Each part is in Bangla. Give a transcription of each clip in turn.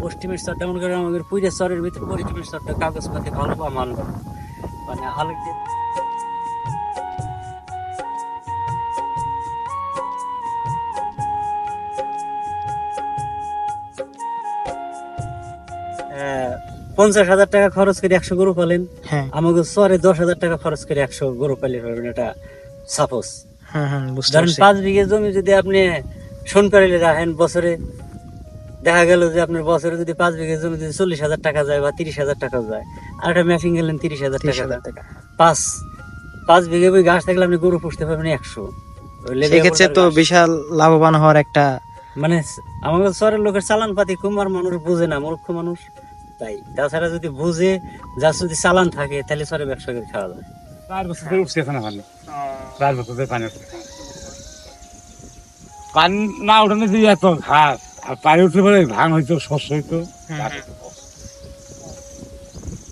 পশ্চিমের স্তরটা মনে করেন আমাদের পুজোর স্তরের ভিতরে পশ্চিমের স্তরটা কাগজপাতি ভালো বা ভালো। মানে আলোক পঞ্চাশ হাজার টাকা খরচ করে একশো গরু পালেন। হ্যাঁ। আমাকে চরে দশ হাজার টাকা খরচ করে একশো গরু পালি এটা সাপোজ হ্যাঁ হ্যাঁ ধরেন পাঁচ বিঘে জমি যদি আপনি শোন পারিলে রাখেন বছরে দেখা গেল যে আপনার বছরে যদি পাঁচ বিঘে জমি যদি চল্লিশ হাজার টাকা যায় বা তিরিশ হাজার টাকা যায় আর একটা ম্যাপিং গেলেন তিরিশ হাজার টাকা। পাঁচ পাঁচ বিঘে বই ঘাস থাকলে আপনি গরু পুষতে পারবেন একশো। ওই সেক্ষেত্রে তো বিশাল লাভবান হওয়ার একটা মানে আমাদের শহরের লোকের চালান পাতি কম আর মানুষ বুঝে না মূর্খ মানুষ। তাই তাছাড়া যদি বুঝে যা যদি চালান থাকে তাহলে শহরে ব্যবসা করে খাওয়া যায়। চার বছর ধরে উঠছে এখানে ভালো চার বছর ধরে পানি উঠছে। পানি না উঠানো দিয়ে এত ঘাস। আর পায়ে উঠতে পারে ধান হইতো শস্য হইতো।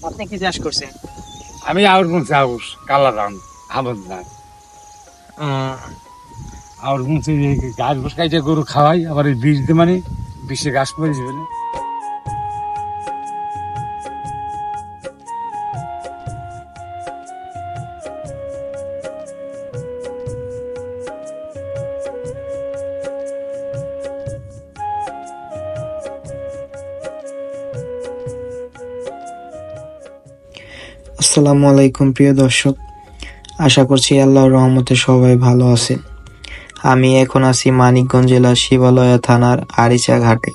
আপনি কি চাষ করছেন? আমি আউর বলছি আউস কালা ধান আমন ধান। আউর যে গাছ কাইটে গরু খাওয়াই আবার এই বীজ দিয়ে মানে বিষে গাছ পরে যাবে না। আসসালামু আলাইকুম, প্রিয় দর্শক। আশা করছি আল্লাহর রহমতে সবাই ভালো আছেন। আমি এখন আছি মানিকগঞ্জ জেলার শিবালয়া থানার আরিচা ঘাটে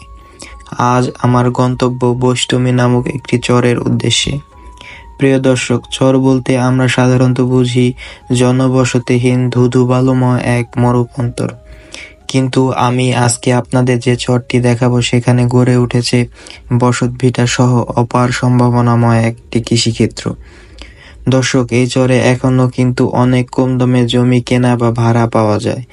আজ আমার গন্তব্য বৈষ্টমী নামক একটি চরের উদ্দেশ্যে। প্রিয় দর্শক, চর বলতে আমরা সাধারণত বুঝি জনবসতিহীন ধুধু, বালুময় এক মরুপন্তর কিন্তু আমি আজকে আপনাদের যে চরটি দেখাবো সেখানে গড়ে উঠেছে বসত ভিটা সহ অপার সম্ভাবনাময় একটি কৃষিক্ষেত্র। দর্শক, এই চরে এখনও কিন্তু অনেক কম দামে জমি কেনা বা ভাড়া পাওয়া যায়।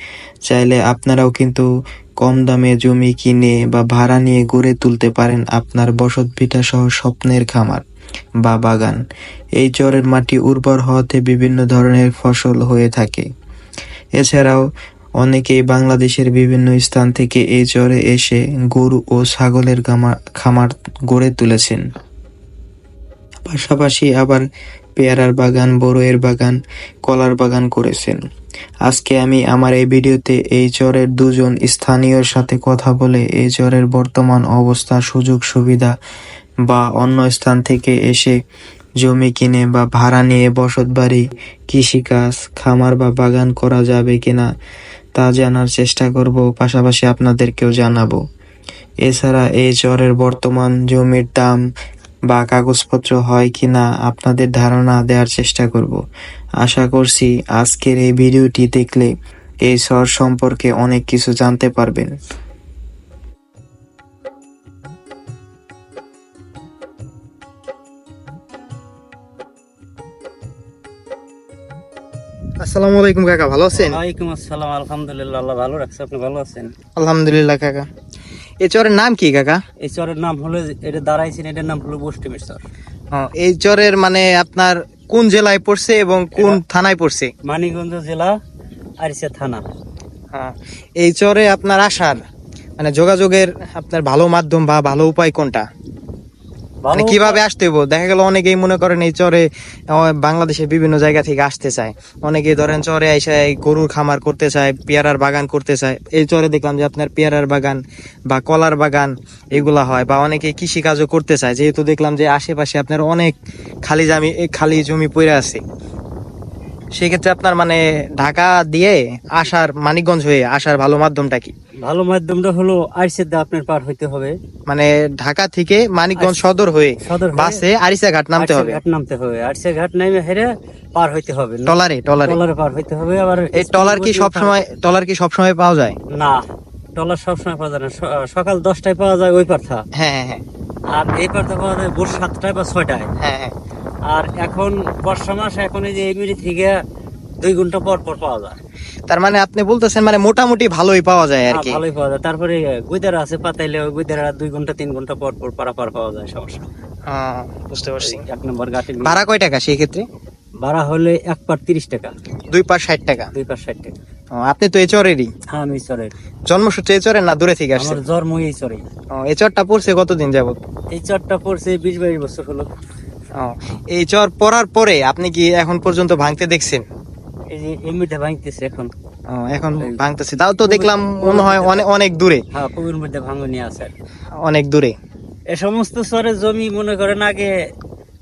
চাইলে আপনারাও কিন্তু কম দামে জমি কিনে বা ভাড়া নিয়ে গড়ে তুলতে পারেন আপনার বসত ভিটা সহ স্বপ্নের খামার বা বাগান। এই চরের মাটি উর্বর হওয়াতে বিভিন্ন ধরনের ফসল হয়ে থাকে। এছাড়াও অনেকেই বাংলাদেশের বিভিন্ন স্থান থেকে এই চরে এসে গরু ও ছাগলের খামার গড়ে তুলেছেন। পাশাপাশি আবার পেয়ারার বাগান, বড়ইয়ের বাগান, কলার বাগান করেছেন। আজকে আমি আমার এই ভিডিওতে এই চরের দুজন স্থানীয়র সাথে কথা বলে এই চরের বর্তমান অবস্থা, সুযোগ, সুবিধা বা অন্য স্থান থেকে এসে জমি কিনে বা ভাড়া নিয়ে বসত বাড়ি কৃষিকাজ খামার বা বাগান করা যাবে কিনা তা জানার চেষ্টা করব, পাশাপাশি আপনাদেরকেও জানাব। এছাড়া এই চরের বর্তমান জমির দাম বা কাগজপত্র হয় কিনা আপনাদের ধারণা দেওয়ার চেষ্টা করব। আশা করছি আজকের এই ভিডিওটি দেখলে এই চর সম্পর্কে অনেক কিছু জানতে পারবেন। আসসালামু আলাইকুম কাকা ভালো আছেন? ওয়ালাইকুম আসসালাম আলহামদুলিল্লাহ আল্লাহ ভালো রাখছে আপনি ভালো আছেন? আলহামদুলিল্লাহ কাকা। এই চরের নাম কি কাকা? এই চরের নাম হলো এটা দাঁড়াইছেন এটার নাম হলো বস্টিমের চর এই চরের মানে আপনার কোন জেলায় পড়ছে এবং কোন থানায় পড়ছে? মানিকগঞ্জ জেলা আরিসা থানা। হ্যাঁ, এই চরে আপনার আসার মানে যোগাযোগের আপনার ভালো মাধ্যম বা ভালো উপায় কোনটা? মানে কীভাবে আসতে হইব? দেখা গেল অনেকেই মনে করেন এই চরে বাংলাদেশের বিভিন্ন জায়গা থেকে আসতে চায়। অনেকেই ধরেন চরে এসে গরুর খামার করতে চায় পেয়ারার বাগান করতে চায়। এই চরে দেখলাম যে আপনার পেয়ারার বাগান বা কলার বাগান এগুলা হয় বা অনেকে কৃষিকাজও করতে চায়। যেহেতু দেখলাম যে আশেপাশে আপনার অনেক খালি জমি খালি জমি পড়ে আছে। সেক্ষেত্রে আপনার মানে ঢাকা দিয়ে আসার মানিকগঞ্জ হয়ে আসার ভালো মাধ্যমটা কি? ভালো মাধ্যমটা হলো আরিসের দা আপনার পার হইতে হবে। মানে ঢাকা থেকে মানিকগঞ্জ সদর হয়ে সদর হয়ে বাসে আরিসা ঘাট নামতে হবে। ঘাট নামতে হবে। আরিসা ঘাট নামে হেরে পার হইতে হবে। টলারে টলারে টলারে পার হইতে হবে আবার এই টলার কি সব সময় টলার কি সব সময় পাওয়া যায়? না। টলার সবসময় পাওয়া যায় না। সকাল দশটায় পাওয়া যায় ওই পার্থা। হ্যাঁ হ্যাঁ হ্যাঁ। আর এই পার্থা পাওয়া যায় ভোর সাতটায় বা ছয়টায়। হ্যাঁ হ্যাঁ। আর এখন বর্ষা মাস এখন এই যে এই মিনিট থেকে দুই ঘণ্টা পর পর পাওয়া যায়। তার মানে আপনি বলতেছেন মানে মোটামুটি ভালোই পাওয়া যায় আর কি। ভালোই পাওয়া যায়। তারপরে গুইদারা আছে পাতাইলে ওই গুইদারা দুই ঘণ্টা তিন ঘণ্টা পর পর পারাপার পাওয়া যায় সমস্যা। হ্যাঁ, বুঝতে পারছি। এক নম্বর ঘাটে ভাড়া কয় টাকা সেই ক্ষেত্রে? ভাড়া হলে এক পার তিরিশ টাকা। দুই পার ষাট টাকা। দুই পার ষাট টাকা। আপনি তো এই চরেরই হ্যাঁ আমি চরের জন্মসূত্রে এই চরের না দূরে থেকে আসছে আমার জন্ম এই চরে ও, এই চরটা পড়ছে কতদিন যাবত এই চরটা পড়ছে বিশ বাইশ বছর হলো। ও, এই চর পড়ার পরে আপনি কি এখন পর্যন্ত ভাঙতে দেখছেন? এই যে এমনিতে ভাঙতেছে এখন। ও, এখন ভাঙতেছে। তাও তো দেখলাম মনে হয় অনেক অনেক দূরে। হ্যাঁ পুকুর মধ্যে ভাঙনি আছে। অনেক দূরে। এ সমস্ত চরের জমি মনে করেন আগে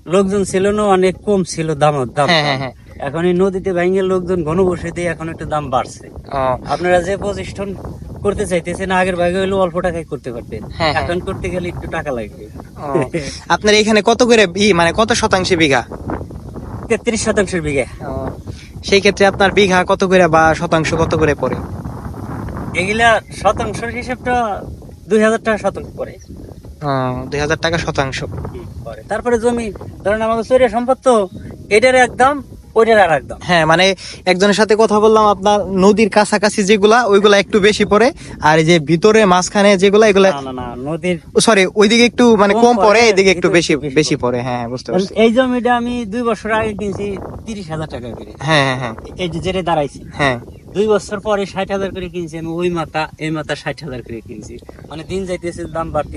লোকজন ছিল না অনেক কম ছিল দাম দাম হ্যাঁ, হ্যাঁ, হ্যাঁ। এখন এই নদীতে ভাঙে লোকজন ঘন বসে দিয়ে এখন একটু দাম বাড়ছে। আপনারা যে প্রতিষ্ঠান করতে চাইতেছেন আগের ভাগে হইলে অল্প টাকায় করতে পারতেন। হ্যাঁ, হ্যাঁ। এখন করতে গেলে একটু টাকা লাগবে। আপনার এখানে কত করে ই মানে কত শতাংশে বিঘা? তেত্রিশ শতাংশের বিঘে। সেই ক্ষেত্রে আপনার বিঘা কত করে বা শতাংশ কত করে পড়ে? এগুলা শতাংশের হিসাবটা দুই হাজার টাকা শতাংশ পরে দুই হাজার টাকা শতাংশ। পরে তারপরে জমি ধরেন আমাদের চরিয়া সম্পদ তো এটার একদম ওইটার আর একদম। হ্যাঁ মানে একজনের সাথে কথা বললাম আপনার নদীর কাছাকাছি যেগুলা ওইগুলা একটু বেশি পড়ে আর এই যে ভিতরে মাঝখানে যেগুলা এগুলা না না না নদীর সরি ওইদিকে একটু মানে কম কম পড়ে পড়ে, একটু বেশি বেশি পড়ে। হ্যাঁ বুঝতে পারছি। এই জমিটা আমি দুই বছর আগে কিনছি তিরিশ হাজার টাকা করে। হ্যাঁ হ্যাঁ হ্যাঁ। এই যে যেটা দাঁড়াইছি। হ্যাঁ। দুই বছর পরে ষাট হাজার করে কিনছি আমি ওই মাথা এই মাথা ষাট হাজার করে কিনছি। মানে দিন যাইতেছে দাম বাড়তে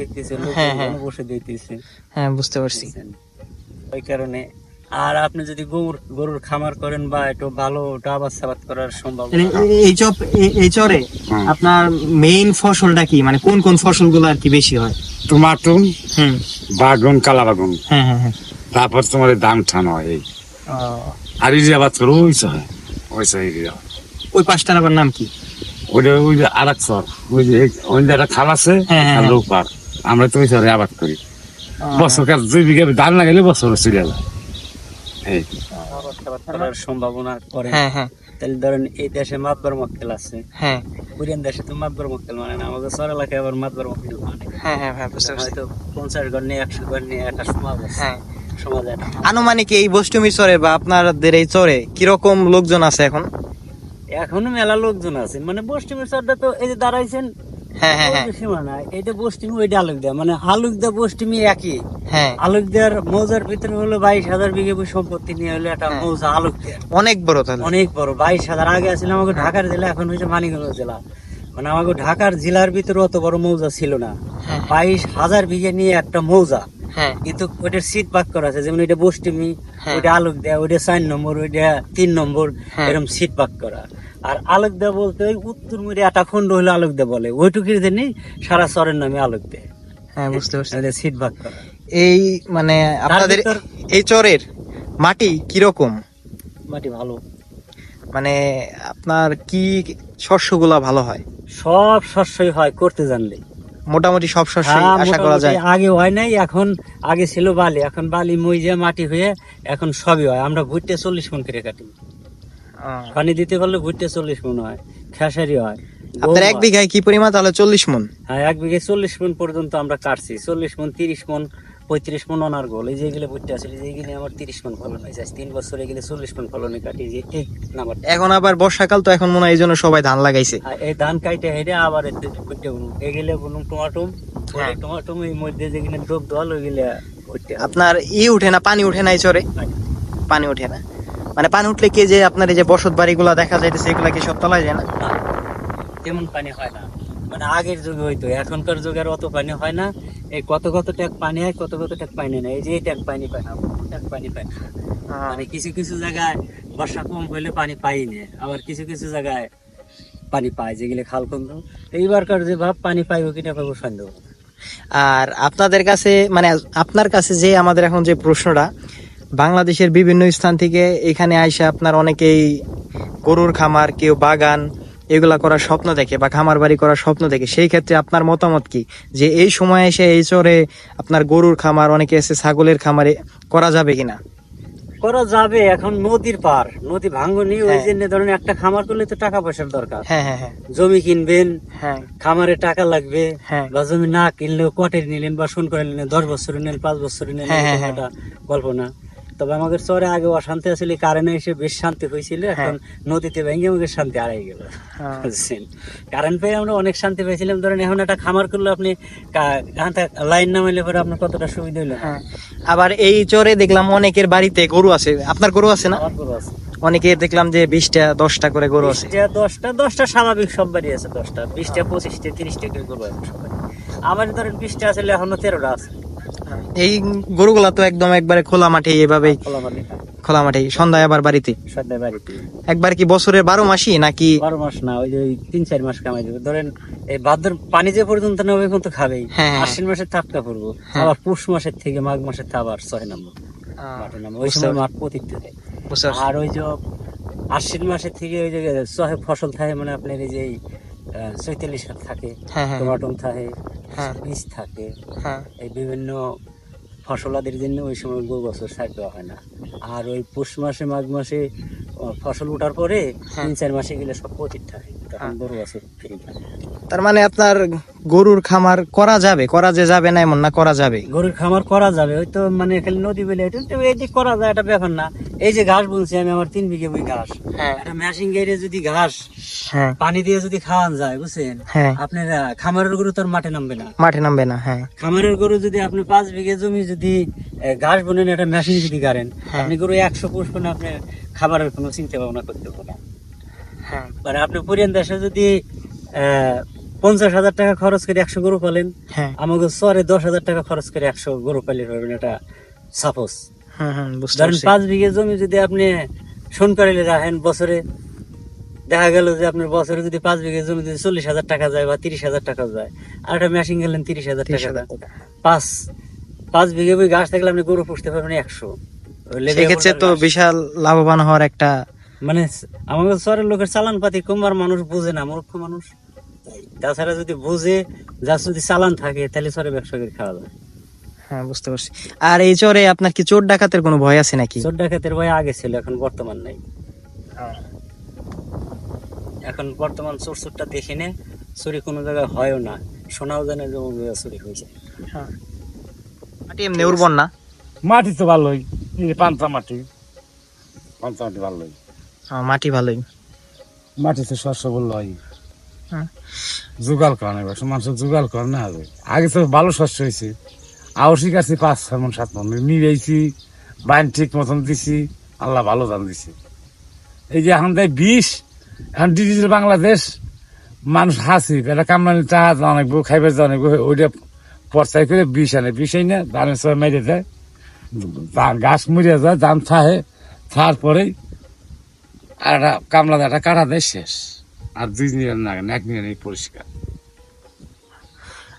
হ্যাঁ, হ্যাঁ। বসে দিতেছে। হ্যাঁ বুঝতে পারছি। ওই কারণে আর আপনি যদি গরুর গরুর খামার করেন বা একটু ভালো আবাদ সাবাদ করার সম্ভাবনা এই চপ এই চরে আপনার মেইন ফসলটা কি? মানে কোন কোন ফসলগুলো আর কি বেশি হয়? টমাটো হুম। বাগুন কালা বাগুন হ্যাঁ হ্যাঁ হ্যাঁ। তারপর তোমার দাম ঠান হয় এই। আর এই যে আবার তোর ওইসা হয় এই ওই পাঁচটার আবার নাম কি? ওইটা ওই যে আর এক সর ওই যে ওই যে একটা খাল আছে হ্যাঁ, হ্যাঁ, আর হ্যাঁ। লোক পার। আমরা তো ওই সরে আবাদ করি। বছরকার দুই বিঘা ধান লাগাইলে বছর চলে যায়। আবাদ করার সম্ভাবনা করে হ্যাঁ হ্যাঁ। তাহলে ধরেন এই দেশে মাতবার মক্কেল আছে। হ্যাঁ। কোরিয়ান দেশে তো মাতবার মক্কেল মানে না আমাদের সর এলাকায় আবার মাতবার মক্কেল মানে হ্যাঁ হ্যাঁ হ্যাঁ বুঝতে পারছি। হয়তো পঞ্চাশ ঘর নিয়ে একশো ঘর নিয়ে একটা সমাজ হ্যাঁ। আনুমানিক এই বষ্টমী চরে বা আপনাদের এই চরে কীরকম লোকজন আছে এখন? এখনও মেলা লোকজন আছে। মানে পশ্চিমের সরটা তো এই যে দাঁড়াইছেন হ্যাঁ হ্যাঁ হ্যাঁ। সীমানা এটা পশ্চিম ওইটা আলোক মানে একই। হ্যাঁ। মৌজার ভিতরে হলো বাইশ হাজার বিঘে সম্পত্তি নিয়ে হলো একটা। মৌজা আলোক অনেক বড় তাহলে। অনেক বড় বাইশ হাজার। আগে আছিল আমাকে ঢাকার জেলা এখন হয়েছে মানিকগঞ্জ জেলা। মানে আমাকে ঢাকার জেলার ভিতরে অত বড় মৌজা ছিল না। বাইশ হাজার বিঘে নিয়ে একটা মৌজা। কিন্তু ওইটার সিট ভাগ করা আছে যেমন ওইটা বস্টিমি হ্যাঁ। ওইটা আলোক দেয়া ওইটা চার নম্বর ওইটা তিন নম্বর। এরকম সিট ভাগ করা। আর আলোক দেয়া বলতে ওই উত্তর মুড়ে একটা খন্ড হলে আলোক দেয়া বলে। ওইটুকুর জন্যই সারা চরের নামে আলোক দেয় হ্যাঁ বুঝতে পারছি। সিট ভাগ করা। এই মানে আপনাদের এই চরের মাটি কীরকম? মাটি ভালো। মানে আপনার কি শস্যগুলা ভালো হয়? সব শস্যই হয় করতে জানলে। মোটামুটি সব শস্য হ্যাঁ, আশা করা যায়। আগে হয় নাই এখন আগে ছিল বালি। এখন বালি মইজে মাটি হয়ে এখন সবই হয়। আমরা ভুট্টে চল্লিশ মন করে কাটি। পানি দিতে পারলে ভুট্টে চল্লিশ মন হয় খেসারি হয় আপনার এক বিঘায় কি পরিমাণ? তাহলে চল্লিশ মন। হ্যাঁ এক বিঘে চল্লিশ মন পর্যন্ত আমরা কাটছি চল্লিশ মন তিরিশ মন পঁয়ত্রিশ মন অনার গোল। এই যে এগুলো ভুট্টে আসলে যে আমার তিরিশ মন ফলন হয়েছে তিন বছর এগুলো চল্লিশ মন ফলনে কাটি যে এই নাম্বার। এখন আবার বর্ষাকাল তো এখন মনে হয় এই জন্য সবাই ধান লাগাইছে। এই ধান কাইটে হেঁটে আবার ভুট্টে বুনুম এগুলো বুনুম টমাটুম হ্যাঁ। টমাটুম এই মধ্যে যেগুলো ডোব দল ওইগুলো আপনার ই উঠে না পানি উঠে না এই চরে? পানি উঠে না। মানে পানি উঠলে কি যে আপনার এই যে বসত বাড়িগুলা দেখা যাইতেছে এগুলা কি সব তলায় যায় না? না, তেমন পানি হয় না। মানে আগের যুগে হইতো এখনকার যুগে আর অত পানি হয় না। এই কত কত ট্যাক পানি হয় কত কত ট্যাক পানি নেই এই যে ট্যাক পানি পায় না ট্যাক পানি পায় না। মানে কিছু কিছু জায়গায় বর্ষা কম হইলে পানি পাই না আবার কিছু কিছু জায়গায় পানি পায় যেগুলো খাল কন্দ এইবারকার যে ভাব পানি পাইব কিনা পাবো সন্দেহ। আর আপনাদের কাছে মানে আপনার কাছে যে আমাদের এখন যে প্রশ্নটা বাংলাদেশের বিভিন্ন স্থান থেকে এখানে আইসা আপনার অনেকেই গরুর খামার কেউ বাগান এগুলা করার স্বপ্ন দেখে বা খামার বাড়ি করার স্বপ্ন দেখে। সেই ক্ষেত্রে আপনার মতামত কি? যে এই সময় এসে এই চরে আপনার গরুর খামার অনেকে এসে ছাগলের খামারে করা যাবে কিনা? করা যাবে। এখন নদীর পার নদী ভাঙ্গনি ওই হ্যাঁ। জন্য ধরেন একটা খামার করলে তো টাকা পয়সার দরকার। হ্যাঁ হ্যাঁ হ্যাঁ। জমি কিনবেন হ্যাঁ। খামারে টাকা লাগবে হ্যাঁ। বা জমি না কিনলেও কটের নিলেন বা শুন করে নিলেন দশ বছর নিলেন পাঁচ বছর নিলেন হ্যাঁ, হ্যাঁ, গল্প না তবে আমাদের চরে আগে অশান্তি আসলে কারেন্ট এসে বেশ শান্তি হয়েছিল এখন নদীতে ভেঙে আমাদের শান্তি হারাই গেল। হ্যাঁ। বুঝছেন? কারেন্ট পেয়ে আমরা অনেক শান্তি পেয়েছিলাম ধরেন এখন একটা খামার করলে আপনি লাইন নামাইলে পরে আপনার কতটা সুবিধা হইল? হ্যাঁ। আবার এই চরে দেখলাম অনেকের বাড়িতে গরু আছে। আপনার গরু আছে না? আমার গরু আছে। অনেকে দেখলাম যে বিশটা দশটা করে গরু আছে। দশটা দশটা স্বাভাবিক সববারই আছে দশটা। বিশটা পঁচিশটা তিরিশটা করে গরু আছে সবাই আমার ধরেন বিশটা আছে এখনও তেরোটা আছে। এই গরুগুলা তো একদম একবারে খোলা মাঠে এভাবেই খোলা মাঠে খোলা মাঠে সন্ধ্যায় আবার বাড়িতে? সন্ধ্যায় বাড়িতে। একবার কি বছরের বারো মাসই নাকি? বারো মাস না ওই যে তিন চার মাস কামাই দেবে ধরেন এই ভাদ্র পানি যে পর্যন্ত না এখন তো খাবেই। হ্যাঁ, হ্যাঁ। আশ্বিন মাসের টাটকা পড়ব। হ্যাঁ। আবার পৌষ মাসের থেকে মাঘ মাসের থেকে আবার ছয় নম্বর। মাঠে নামবো। ওই সময় মাঠ পতিত আর ওই যে আশ্বিন মাসের থেকে ওই যে ছয় ফসল থাকে মানে আপনার এই যে চৈতালি শাক থাকে হ্যাঁ হ্যাঁ টমাটম থাকে হ্যাঁ। বীজ থাকে হ্যাঁ এই বিভিন্ন ফসলাদের জন্য ওই সময় গো বছর সার দেওয়া হয় না আর ওই পৌষ মাসে মাঘ মাসে ফসল ওঠার পরে। তিন চার মাসে গেলে সব পচিত থাকে তখন। গরু বছর ফ্রি থাকে তার মানে আপনার গরুর খামার করা যাবে? করা যে যাবে না এমন না করা যাবে? গরুর খামার করা যাবে ওই তো মানে খালি নদী বেলে এই যে করা যায় এটা ব্যাপার না। এই যে ঘাস বলছি আমি আমার তিন বিঘে বই ঘাস। হ্যাঁ। মেশিন গাড়ি যদি ঘাস হ্যাঁ। পানি দিয়ে যদি খাওয়ান যায় বুঝছেন? হ্যাঁ। আপনার খামারের গরু তোর মাঠে নামবে না। মাঠে নামবে না হ্যাঁ। খামারের গরু যদি আপনি পাঁচ বিঘে জমি যদি ঘাস বনেন একটা মেশিন যদি গাড়েন হ্যাঁ। আপনি গরু একশো পুষ্পনে আপনি খাবারের কোনো চিন্তা ভাবনা করতে পারবেন না। হ্যাঁ। মানে আপনি পুরিয়ান দেশে যদি আহ, পঞ্চাশ হাজার টাকা খরচ করে একশো গরু পালেন। হ্যাঁ। আমাকে চরে দশ হাজার টাকা খরচ করে একশো গরু পালিয়ে পারবেন এটা সাপোজ হুম হুম ধরেন পাঁচ বিঘে জমি যদি আপনি শোন করাইলে রাখেন বছরে দেখা গেল যে আপনার বছরে যদি পাঁচ বিঘে জমি যদি চল্লিশ হাজার টাকা যায় বা তিরিশ হাজার টাকা যায় আর একটা মেশিন গেলেন তিরিশ হাজার টাকা পাঁচ পাঁচ বিঘে বই ঘাস থাকলে আপনি গরু পুষতে পারবেন একশো। সেক্ষেত্রে তো বিশাল লাভবান হওয়ার একটা মানে আমাদের শহরের লোকের চালান পাতি কমবার মানুষ বোঝে না মূর্খ মানুষ। তাছাড়া যদি বুঝে যা যদি চালান থাকে তাহলে চরে ব্যবসা করে খাওয়া যায়। হ্যাঁ বুঝতে পারছি। আর এই চরে আপনার কি চোর ডাকাতের কোনো ভয় আছে নাকি? চোর ডাকাতের ভয় আগে ছিল এখন বর্তমান নাই। এখন বর্তমান চোর চোরটা দেখি নে চুরি কোনো জায়গায় হয়ও না। শোনাও জানে যে চুরি হয়েছে। হ্যাঁ। মাটি এমনি উর্বর না? মাটি তো ভালোই পান্তা মাটি। পান্তা মাটি ভালোই। হ্যাঁ, মাটি ভালোই। মাটিতে শস্য বলল হয় হ্যাঁ। জোগাল করে না এবার মানুষের জোগাল করে না আগে তো ভালো শস্য হয়েছে। আউসি কাছে পাঁচ, ছয় মন, সাত মন। মিলাইছি বাইন ঠিক মতন দিছি, আল্লাহ ভালো দাম দিছে। এই যে এখন দেয় বিষ, এখন ডিজিটাল বাংলাদেশ, মানুষ হাসি, এটা কামরানি টাকা অনেক বউ খাইবার অনেক ওইটা পর্চাই করে বিষ আনে। বিষ না ধানের সবাই মেরে দেয়। গাছ মরিয়া যায়, ধান থাহে থার পরেই আর একটা কামলা একটা কাটা দেয় শেষ। আর দুই এক পরিষ্কার।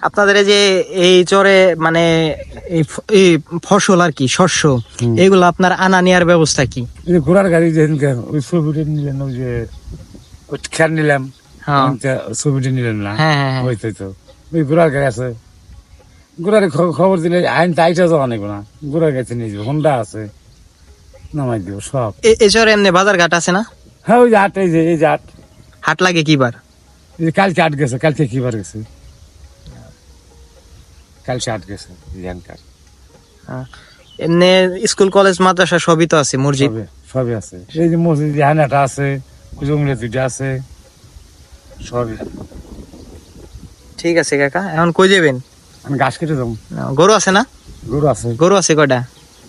আপনাদের যে এই চরে মানে এই ফসল আর কি শস্য এগুলো আপনার আনা নেওয়ার ব্যবস্থা কি? ঘোড়ার গাড়ি যেদিনকে ওই ছবিটা নিলেন ওই যে খেয়ার নিলাম হ্যাঁ। ছবিটা নিলেন না? হ্যাঁ হ্যাঁ। ওই তো। ওই ঘোড়ার গাড়ি আছে। ঘোড়ার খবর দিলে আইন তো আইটা যাওয়া নেব না। ঘোড়ার গাড়িতে নিয়ে যাব হোন্ডা আছে। নামাই দিব সব। এ- এই চরে এমনি বাজার ঘাট আছে না? হ্যাঁ ওই যে আট এই যে এই যে আট হাট লাগে কিবার? কালকে আট গেছে কালকে কিবার গেছে? কালকে আট গেছে জ্ঞানকার এমনি স্কুল কলেজ মাদ্রাসা সবই তো আছে মসজিদ? সবই আছে। এই যে মসজিদ হানাটা আছে জঙ্গলে দুইটা আছে সবই। ঠিক আছে কাকা এখন কই যাবেন? আমি ঘাস কেটে যাব গরু আছে না? গরু আছে। গরু আছে কয়টা?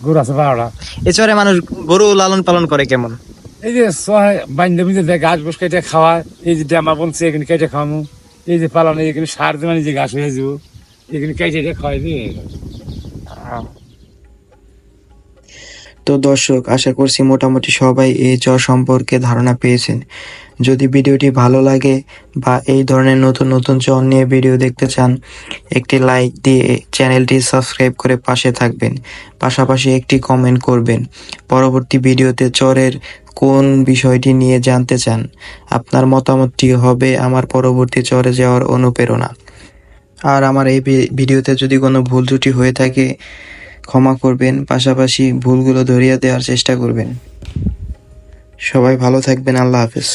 গরু আছে বারোটা। এছাড়া মানুষ গরু লালন পালন করে কেমন? এই যে বিন্দে দেয় ঘাস বস কেটে খাওয়া এই যে ড্যামা বলছে এখানে কেটে খাওয়ামু, এই যে পালানো এখানে সার দিয়ে মানে যে ঘাস হয়ে যাব, এখানে কেটে দিয়ে খাওয়াই দিয়ে। তো দর্শক, আশা করছি মোটামুটি সবাই এই জ্বর সম্পর্কে ধারণা পেয়েছেন। যদি ভিডিওটি ভালো লাগে বা এই ধরনের নতুন নতুন জ্বর নিয়ে ভিডিও দেখতে চান, একটি লাইক দিয়ে চ্যানেলটি সাবস্ক্রাইব করে পাশে থাকবেন। পাশাপাশি একটি কমেন্ট করবেন। পরবর্তী ভিডিওতে জ্বরের কোন বিষয়টি নিয়ে জানতে চান, আপনার মতামতটি হবে আমার পরবর্তী চরে যাওয়ার অনুপ্রেরণা। আর আমার এই ভিডিওতে যদি কোনো ভুল ত্রুটি হয়ে থাকে, ক্ষমা করবেন, পাশাপাশি ভুলগুলো ধরিয়ে দেওয়ার চেষ্টা করবেন। সবাই ভালো থাকবেন, আল্লাহ হাফেজ।